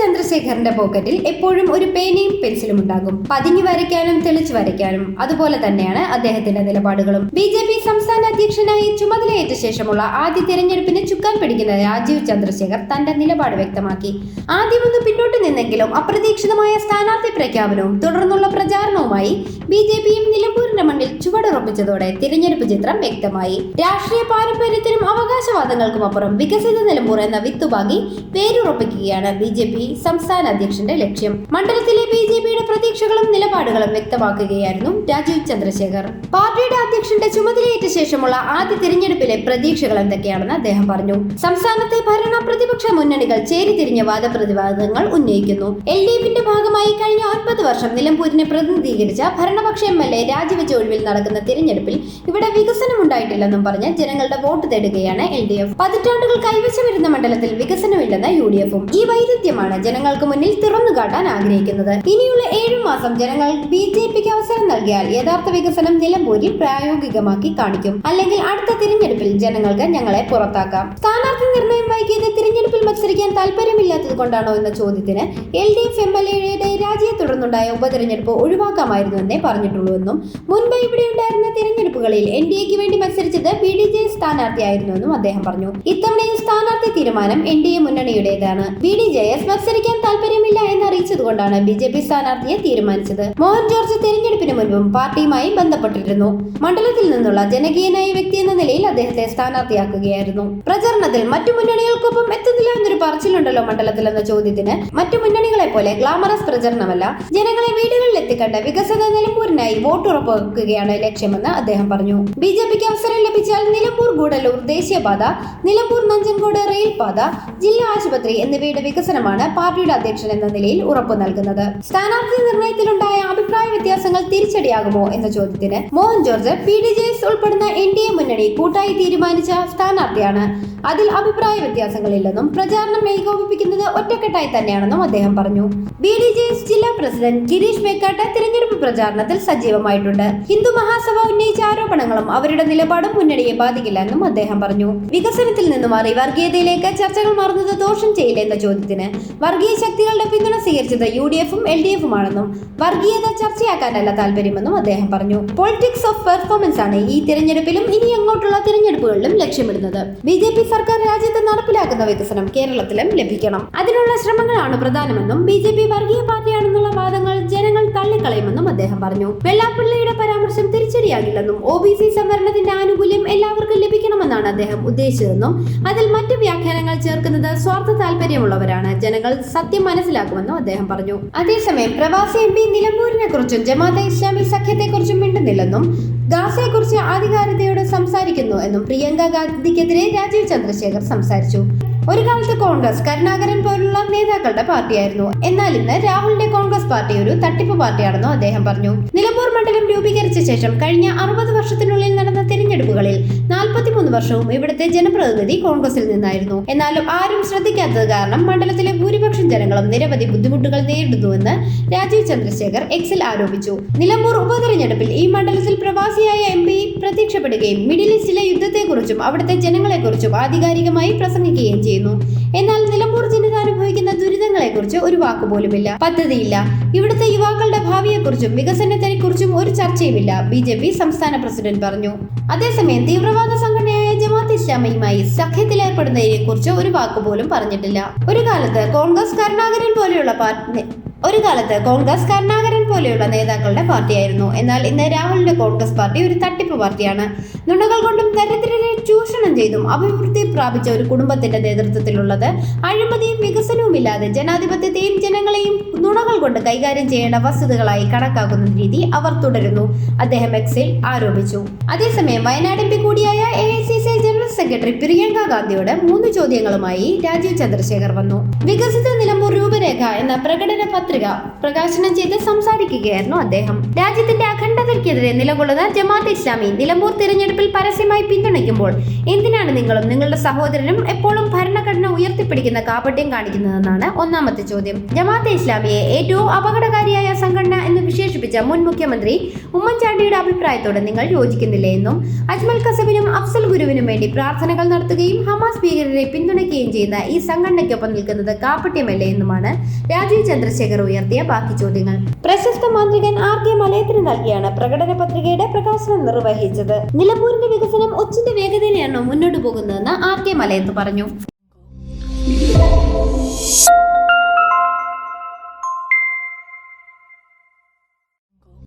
ചന്ദ്രശേഖറിന്റെ പോക്കറ്റിൽ എപ്പോഴും ഒരു പേനയും പെൻസിലും ഉണ്ടാകും. പതിഞ്ഞു വരയ്ക്കാനും തെളിച്ചു വരയ്ക്കാനും. അതുപോലെ തന്നെയാണ് അദ്ദേഹത്തിന്റെ നിലപാടുകളും. ബി ജെ പി സംസ്ഥാന അധ്യക്ഷനായി ചുമതലയേറ്റ ശേഷമുള്ള ആദ്യ തെരഞ്ഞെടുപ്പിന് ചുക്കാൻ പിടിക്കുന്ന രാജീവ് ചന്ദ്രശേഖർ തന്റെ നിലപാട് വ്യക്തമാക്കി. ആദ്യമൊന്ന് പിന്നോട്ട് നിന്നെങ്കിലും അപ്രതീക്ഷിതമായ സ്ഥാനാർത്ഥി പ്രഖ്യാപനവും തുടർന്നുള്ള പ്രചാരണവുമായി ബി ജെ പിയും നിലമ്പൂരിന്റെ മണ്ണിൽ ചുവടുറപ്പിച്ചതോടെ തിരഞ്ഞെടുപ്പ് ചിത്രം വ്യക്തമായി. രാഷ്ട്രീയ പാരമ്പര്യത്തിനും അവകാശവാദങ്ങൾക്കും അപ്പുറം വികസിത നിലമ്പൂർ എന്ന വിത്തുപാകി പേരുറപ്പിക്കുകയാണ് ബി ജെ പി സംസ്ഥാന അധ്യക്ഷന്റെ ലക്ഷ്യം. മണ്ഡലത്തിലെ ബി ജെ പിയുടെ പ്രതീക്ഷകളും നിലപാടുകളും വ്യക്തമാക്കുകയായിരുന്നു രാജീവ് ചന്ദ്രശേഖർ. പാർട്ടിയുടെ അധ്യക്ഷന്റെ ചുമതലയേറ്റ ശേഷമുള്ള ആദ്യ തിരഞ്ഞെടുപ്പിലെ പ്രതീക്ഷകൾ എന്തൊക്കെയാണെന്ന് അദ്ദേഹം പറഞ്ഞു. സംസ്ഥാനത്തെ ഭരണ പ്രതിപക്ഷ മുന്നണികൾ ചേരിതിരിഞ്ഞ വാദപ്രതിവാദങ്ങൾ ഉന്നയിക്കുന്നു. എൽ ഡി എഫിന്റെ ഭാഗമായി കഴിഞ്ഞ ഒൻപത് വർഷം നിലമ്പൂരിനെ പ്രതിനിധീകരിച്ച ഭരണപക്ഷ എം എൽ എ രാജിവെച്ച ഒഴിവിൽ നടക്കുന്ന തിരഞ്ഞെടുപ്പിൽ ഇവിടെ വികസനം ഉണ്ടായിട്ടില്ലെന്നും പറഞ്ഞ് ജനങ്ങളുടെ വോട്ട് തേടുകയാണ് എൽ ഡി എഫ്. പതിറ്റാണ്ടുകൾ കൈവശം വരുന്ന മണ്ഡലത്തിൽ വികസനമില്ലെന്ന യു ഡി എഫും ഈ വൈരുദ്ധ്യമാണ് ജനങ്ങൾക്ക് മുന്നിൽ തുറന്നു കാട്ടാൻ ആഗ്രഹിക്കുന്നത്. ഇനിയുള്ള ഏഴു മാസം ജനങ്ങൾ ബി ജെ പിക്ക് അവസരം നൽകിയാൽ യഥാർത്ഥ വികസനം നിലമ്പൂരിൽ പ്രായോഗികമാക്കി കാണിക്കും. അല്ലെങ്കിൽ അടുത്ത തിരഞ്ഞെടുപ്പിൽ ജനങ്ങൾക്ക് ഞങ്ങളെ പുറത്താക്കാം. വൈകിയത് തിരഞ്ഞെടുപ്പിൽ മത്സരിക്കാൻ താല്പര്യമില്ലാത്തത് കൊണ്ടാണോ എന്ന ചോദ്യത്തിന് L D F M L എയുടെ രാജിയെ തുടർന്നുണ്ടായ ഉപതെരഞ്ഞെടുപ്പ് ഒഴിവാക്കാമായിരുന്നു എന്നേ പറഞ്ഞിട്ടുള്ളൂവെന്നും മുൻപ് ഇവിടെ ഉണ്ടായിരുന്ന തിരഞ്ഞെടുപ്പുകളിൽ എൻ ഡി എക്ക് വേണ്ടി മത്സരിച്ചത് ബി ഡി ജെ സ്ഥാനാർത്ഥിയായിരുന്നുവെന്നും അദ്ദേഹം പറഞ്ഞു. ഇത്തവണയും സ്ഥാനാർത്ഥി തീരുമാനം എൻ ഡി എ മുന്നണിയുടേതാണ്. ബി ഡി ജെ എസ് മത്സരിക്കാൻ താല്പര്യമില്ല എന്ന് അറിയിച്ചതുകൊണ്ടാണ് ബി ജെ പി സ്ഥാനാർത്ഥിയെ തീരുമാനിച്ചത്. മോഹൻ ജോർജ് തെരഞ്ഞെടുപ്പിന് മുൻപും പാർട്ടിയുമായി ബന്ധപ്പെട്ടിരുന്നു. മണ്ഡലത്തിൽ നിന്നുള്ള ജനകീയനായ വ്യക്തി എന്ന നിലയിൽ അദ്ദേഹത്തെ സ്ഥാനാർത്ഥിയാക്കുകയായിരുന്നു. പ്രചരണത്തിൽ മറ്റു മുന്നണികൾക്കൊപ്പം എത്തുന്നില്ല എന്നൊരു പറച്ചിലുണ്ടല്ലോ മണ്ഡലത്തിൽ എന്ന ചോദ്യത്തിന്. മറ്റു മുന്നണികളെ പോലെ ഗ്ലാമറസ് പ്രചരണമല്ല. ജനങ്ങളെ വീടുകളിൽ എത്തിക്കണ്ട വികസന നിലമ്പൂരിനായി വോട്ട് ഉറപ്പാക്കുകയാണ് ലക്ഷ്യമെന്ന് അദ്ദേഹം പറഞ്ഞു. ബി ജെ പിക്ക് അവസരം ലഭിച്ചാൽ നിലമ്പൂർ ഗൂഡല്ലൂർ ദേശീയപാത നിലമ്പൂർ നഞ്ചൻകോട് റെയിൽ പാത ജില്ലാ ആശുപത്രി എന്നിവയുടെ വികസനമാണ് പാർട്ടിയുടെ അധ്യക്ഷൻ എന്ന നിലയിൽ ഉറപ്പു നൽകുന്നത്. സ്ഥാനാർത്ഥി നിർണയത്തിലുണ്ടായ അഭിപ്രായ വ്യത്യാസങ്ങൾ തിരിച്ചടിയാകുമോ എന്ന ചോദ്യത്തിന് Mohan George P D J S ഉൾപ്പെടുന്ന എൻ ഡി എ മുന്നണി കൂട്ടായി തീരുമാനിച്ച സ്ഥാനാർത്ഥിയാണ്. അതിൽ അഭിപ്രായ വ്യത്യാസങ്ങളില്ലെന്നും പ്രചാരണം ഏകോപിപ്പിക്കുന്നത് ഒറ്റക്കെട്ടായി തന്നെയാണെന്നും അദ്ദേഹം പറഞ്ഞു. ബി ഡി ജെ എസ് ജില്ലാ പ്രസിഡന്റ് ഗിരീഷ് മേക്കാട്ട് തിരഞ്ഞെടുപ്പ് പ്രചാരണത്തിൽ സജീവമായിട്ടുണ്ട്. ഹിന്ദു മഹാസഭ ഉന്നയിച്ച ആരോപണങ്ങളും അവരുടെ നിലപാടും മുന്നണിയെ ബാധിക്കില്ല എന്നും അദ്ദേഹം പറഞ്ഞു. വികസനത്തിൽ നിന്ന് മാറി വർഗീയതയിലേക്ക് ചർച്ചകൾ മറന്നത് ദോഷം ചെയ്യില്ല എന്ന ചോദ്യത്തിന് വർഗീയ ശക്തികളുടെ പിന്തുണ സ്വീകരിച്ചത് യു ഡി എഫും എൽ ഡി എഫും ആണെന്നും വർഗീയത ചർച്ചയാക്കാനല്ല താല്പര്യമെന്നും അദ്ദേഹം പറഞ്ഞു. പൊളിറ്റിക്സ് ഓഫ് പെർഫോമൻസ് ആണ് ഈ തിരഞ്ഞെടുപ്പിലും ഇനി അങ്ങോട്ടുള്ള തിരഞ്ഞെടുപ്പുകളിലും ലക്ഷ്യമിടുന്നത്. ബി ജെ പി സർക്കാർ രാജ്യത്ത് നടപ്പിലാക്കുന്ന വികസനം കേരളത്തിലും ലഭിക്കണം. അതിനുള്ള ശ്രമങ്ങളാണ് പ്രധാനമെന്നും ബി ജെ പി വർഗീയ പാർട്ടിയാണെന്നുള്ള വാദങ്ങൾ ജനങ്ങൾ തള്ളിക്കളയുമെന്നും അദ്ദേഹം പറഞ്ഞു. വെള്ളാപ്പള്ളിയുടെ പരാമർശം തിരിച്ചടിയാകില്ലെന്നും ഒ ബി സി സംവരണത്തിന്റെ ആനുകൂല്യം എല്ലാവർക്കും ലഭിക്കണമെന്നാണ് അദ്ദേഹം ഉദ്ദേശിച്ചതെന്നും അതിൽ മറ്റു വ്യാഖ്യാനങ്ങൾ ചേർക്കുന്നത് സ്വാർത്ഥ താല്പര്യമുള്ളവരാണ് ജനങ്ങൾ സത്യം മനസ്സിലാക്കുമെന്നും അദ്ദേഹം പറഞ്ഞു. അതേസമയം പ്രവാസി എം പി നിലമ്പൂരിനെ കുറിച്ചും ജമാഅത്തെ ഇസ്ലാമി സഖ്യത്തെക്കുറിച്ചും മിണ്ടുന്നില്ലെന്നും ഗാസയെക്കുറിച്ച് ആധികാരികതയോട് സംസാരിക്കുന്നു എന്നും പ്രിയങ്ക ഗാന്ധിക്കെതിരെ രാജീവ് ചന്ദ്രശേഖർ സംസാരിച്ചു. ഒരു കാലത്ത് കോൺഗ്രസ് കരുണാകരൻ പോലുള്ള നേതാക്കളുടെ പാർട്ടിയായിരുന്നു. എന്നാൽ ഇന്ന് രാഹുലിന്റെ കോൺഗ്രസ് പാർട്ടി ഒരു തട്ടിപ്പ് പാർട്ടിയാണെന്നും അദ്ദേഹം പറഞ്ഞു. നിലമ്പൂർ രൂപീകരിച്ച ശേഷം കഴിഞ്ഞ അറുപത് വർഷത്തിനുള്ളിൽ നടന്ന തിരഞ്ഞെടുപ്പുകളിൽ നാൽപ്പത്തിമൂന്ന് വർഷവും ഇവിടുത്തെ ജനപ്രതിനിധി കോൺഗ്രസിൽ നിന്നായിരുന്നു. എന്നാലും ആരും ശ്രദ്ധിക്കാത്തത് കാരണം മണ്ഡലത്തിലെ ഭൂരിപക്ഷം ജനങ്ങളും നിരവധി ബുദ്ധിമുട്ടുകൾ നേരിടുന്നുവെന്ന് രാജീവ് ചന്ദ്രശേഖർ എക്സിൽ ആരോപിച്ചു. നിലമ്പൂർ ഉപതെരഞ്ഞെടുപ്പിൽ ഈ മണ്ഡലത്തിൽ പ്രവാസിയായ എം പി പ്രത്യക്ഷപ്പെടുകയും മിഡിൽ ഈസ്റ്റിലെ യുദ്ധത്തെക്കുറിച്ചും അവിടുത്തെ ജനങ്ങളെക്കുറിച്ചും ആധികാരികമായി പ്രസംഗിക്കുകയും ചെയ്യുന്നു. എന്നാൽ നിലമ്പൂർ ജനത അനുഭവിക്കുന്ന ദുരിതങ്ങളെക്കുറിച്ച് ഒരു വാക്കുപോലുമില്ല. പദ്ധതിയില്ല. ഇവിടുത്തെ യുവാക്കളുടെ ഭാവിയെക്കുറിച്ചും വികസനത്തെക്കുറിച്ചും ഒരു ചർച്ചയുമില്ല. ബി ജെ പി സംസ്ഥാന പ്രസിഡന്റ് പറഞ്ഞു. അതേസമയം തീവ്രവാദ സംഘടനയായ ജമാഅത്ത് ഇസ്ലാമിയുമായി സഖ്യത്തിലേർപ്പെടുന്നതിനെ കുറിച്ച് ഒരു വാക്കുപോലും പറഞ്ഞിട്ടില്ല. ഒരു കാലത്ത് കോൺഗ്രസ് കരുണാകരൻ പോലെയുള്ള പാർട്ടി ഒരു കാലത്ത് കോൺഗ്രസ് കരുണാകരൻ പോലെയുള്ള നേതാക്കളുടെ പാർട്ടിയായിരുന്നു. എന്നാൽ ഇന്ന് രാഹുലിന്റെ കോൺഗ്രസ് പാർട്ടി ഒരു തട്ടിപ്പ് പാർട്ടിയാണ്. നുണകൾ കൊണ്ടും ദരിദ്രരെ ചെയ്തും അഭിവൃദ്ധി പ്രാപിച്ച ഒരു കുടുംബത്തിന്റെ നേതൃത്വത്തിലുള്ളത്. അഴിമതിയും വികസനവും ഇല്ലാതെ ജനാധിപത്യത്തെയും ജനങ്ങളെയും നുണകൾ കൊണ്ട് കൈകാര്യം ചെയ്യേണ്ട വസ്തുതകളായി കണക്കാക്കുന്ന രീതി അവർ തുടരുന്നു. അദ്ദേഹം എക്സിൽ ആരോപിച്ചു. അതേസമയം വയനാട് എം പി കൂടിയായ A I C C general secretary Priyanka ഗാന്ധിയോട് മൂന്ന് ചോദ്യങ്ങളുമായി രാജീവ് ചന്ദ്രശേഖർ വന്നു. വികസിത പ്രകടന പത്രിക പ്രകാശനം ചെയ്ത് സംസാരിക്കുകയായിരുന്നു അദ്ദേഹം. രാജ്യത്തിന്റെ അഖണ്ഡതയ്ക്കെതിരെ നിലകൊള്ളുന്ന ജമാഅത്ത് ഇസ്ലാമി നിലമ്പൂർ തിരഞ്ഞെടുപ്പിൽ പരസ്യമായി പിന്തുണയ്ക്കുമ്പോൾ എന്തിനാണ് നിങ്ങളും നിങ്ങളുടെ സഹോദരനും എപ്പോഴും ഭരണഘടന ഉയർത്തിപ്പിടിക്കുന്ന കാപട്യം കാണിക്കുന്നതെന്നാണ് ഒന്നാമത്തെ ചോദ്യം. ജമാഅത്തെ ഇസ്ലാമിയെ ഏറ്റവും അപകടകാരിയായ സംഘടന എന്ന് വിശേഷിപ്പിച്ച മുൻ മുഖ്യമന്ത്രി ഉമ്മൻചാണ്ടിയുടെ അഭിപ്രായത്തോട് നിങ്ങൾ യോജിക്കുന്നില്ലേ എന്നും അജ്മൽ കസബിനും അഫ്സൽ ഗുരുവിനും വേണ്ടി പ്രാർത്ഥനകൾ നടത്തുകയും ഹമാസ് ഭീകരരെ പിന്തുണയ്ക്കുകയും ചെയ്യുന്ന ഈ സംഘടനയ്ക്കൊപ്പം നിൽക്കുന്നത് കാപട്യമല്ലേ എന്നുമാണ് രാജീവ് ചന്ദ്രശേഖർ ഉയർത്തിയ ബാക്കി ചോദ്യങ്ങൾ. പ്രശസ്ത മാന്ത്രികൻ ആർ കെ മലയത്തിന് നൽകിയാണ് പ്രകടന പത്രികയുടെ പ്രകാശനം നിർവഹിച്ചത്. നിലമ്പൂരിന്റെ വികസനം ഒച്ചിന്റെ വേഗതയിലാണോ മുന്നോട്ട് പോകുന്നതെന്ന് ആർ കെ മലയത്ത് പറഞ്ഞു.